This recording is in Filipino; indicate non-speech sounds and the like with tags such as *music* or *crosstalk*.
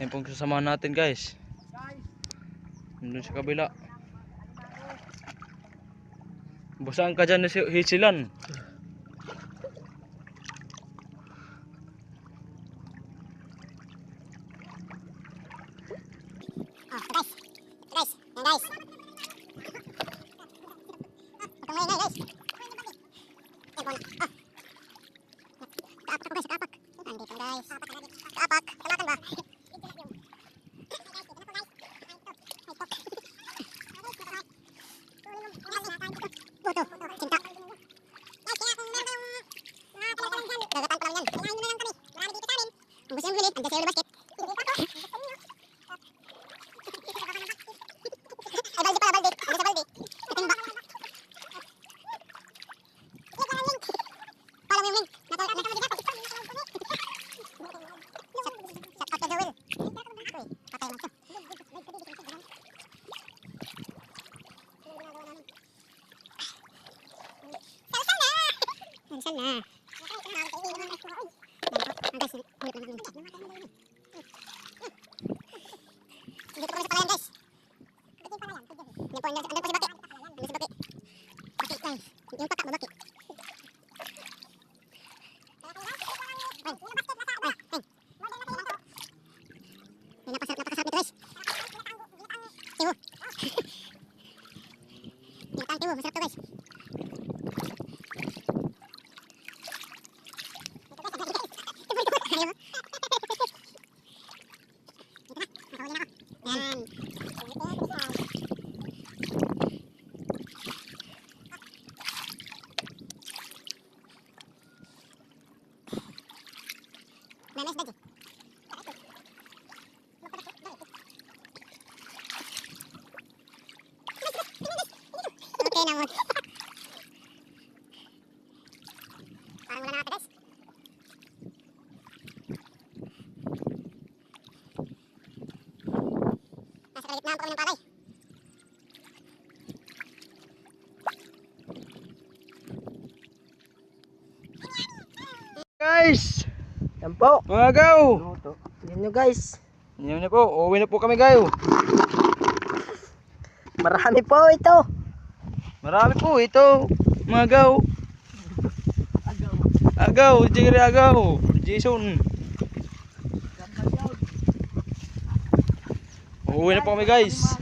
Yan pong kasamahan natin guys. Nandun sa kabila. Busaan ka dyan na si Hisilan. Oh, guys. Guys, yan guys. Ito ngayon guys. Yan po na. Ah. Kaapak ako guys, kaapak. Andito guys. Kaapak. Kalakan ba? Puto. Cinta. Gagatan pa lang yan. Kailangan nyo na lang kami. Marami dito sa amin. Andyan sa ulo basket. Ay, balde pala, balde. Ano sa balde? Timba. Pala mo yung link. Natawag ka na Shout out kay Joel. Uy, patay naman to. Salsa na! Salsa na. Guys. Dito sa palayan guys. Yan po, andyan po si Baki. Andyan si Baki. Baki, guys. Yung patak mo, Baki. Tiwo. Tiwo, masarap to, guys. Ayaw mo? Dito na, nakahuli na ako. Yan. Nanas daddy. Okay na mo. *laughs* Parang wala na ata guys. Pa kami ng palay. Guys! Yan po. Mga gaw! Yan nyo guys. Yan na po. Uuwi na po kami gayo. Marami po ito. Marami po ito. Mga gaw. Agaw. Jigri agaw. Jason. Uuwi na po kami guys.